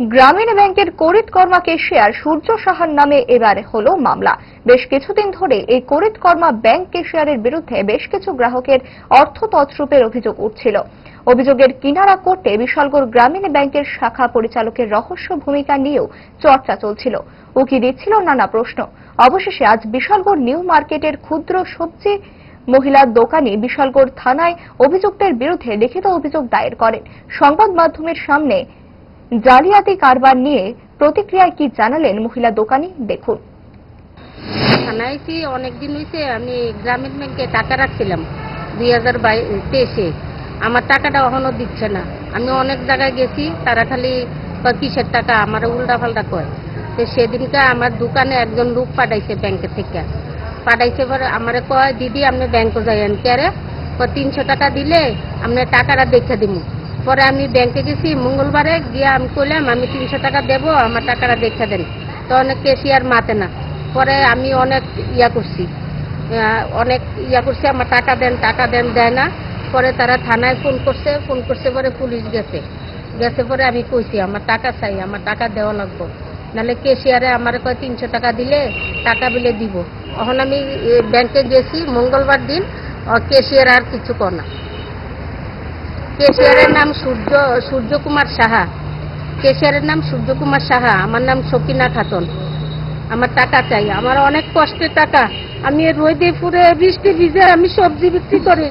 গ্রামীণ ব্যাংকের করিত কর্মা কেশিয়ার সূর্য সাহার নামে এবার হলো মামলা। বেশ কিছুদিন ধরে এই করিত কর্মা ব্যাংক কেশিয়ারের বিরুদ্ধে বেশ কিছু গ্রাহকের অর্থ তছরূপের অভিযোগ উঠছিল। অভিযোগের কিনারা করতে বিশালগড় গ্রামীণ ব্যাংকের শাখা পরিচালকের রহস্য ভূমিকা নিয়েও চর্চা চলছিল। উকি দিচ্ছিল নানা প্রশ্ন। অবশেষে আজ বিশালগড় নিউ মার্কেটের ক্ষুদ্র সবজি মহিলার দোকানি বিশালগড় থানায় অভিযুক্তের বিরুদ্ধে লিখিত অভিযোগ দায়ের করেন। সংবাদ মাধ্যমের সামনে জালিয়াতি কারবার নিয়ে প্রতিক্রিয়ায় কি জানালেন মহিলা দোকানি? দেখুন। থানায় অনেকদিন হয়েছে আমি গ্রামীণ ব্যাংকে টাকা রাখছিলাম, দুই হাজার তেইশে। আমার টাকাটা এখনও দিচ্ছে না। আমি অনেক জায়গায় গেছি, তারা খালি কিসের টাকা? আমার উল্টা পাল্টা কয়। তো সেদিনকে আমার দোকানে একজন লোক পাঠাইছে ব্যাংকে থেকে। পাঠাইছে পরে আমার কয়, দিদি, আপনি ব্যাংকে যাইয়েন কেরে কয়, তিনশো টাকা দিলে আপনি টাকাটা দেখে দিব পরে আমি ব্যাংকে গেছি, মঙ্গলবারে গিয়ে আমি কইলাম, আমি তিনশো টাকা দেবো, আমার টাকাটা দেখে দেন। তো অনেক কেশিয়ার মাতে না। পরে আমি অনেক ইয়া করছি। অনেক ইয়া করছি, আমার টাকা দেন টাকা দেন, দেয় না। পরে তারা থানায় ফোন করছে ফোন করছে পরে পুলিশ গেছে। গেছে পরে আমি কইছি, আমার টাকা চাই, আমার টাকা দেওয়া লাগবো। নাহলে কেশিয়ারে আমার কয় তিনশো টাকা দিলে টাকা বিলে দিব। এখন আমি ব্যাংকে গেছি, মঙ্গলবার দিন কেশিয়ার আর কিছু কর না। কেশিয়ারের নাম সূর্য, সূর্যকুমার সাহা। কেশিয়ারের নাম সূর্যকুমার সাহা। আমার নাম সকিনা খাতুন। আমার টাকা চাই। আমার অনেক কষ্টের টাকা। আমি রোদে ফুরে বৃষ্টি ভিজে আমি সবজি বিক্রি করি।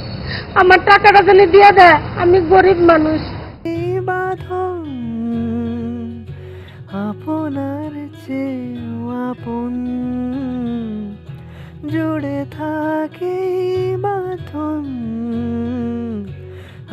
আমার টাকাটা যেন দিয়ে দেয়। আমি গরিব মানুষ। আপনার আপন। জুড়ে থাকে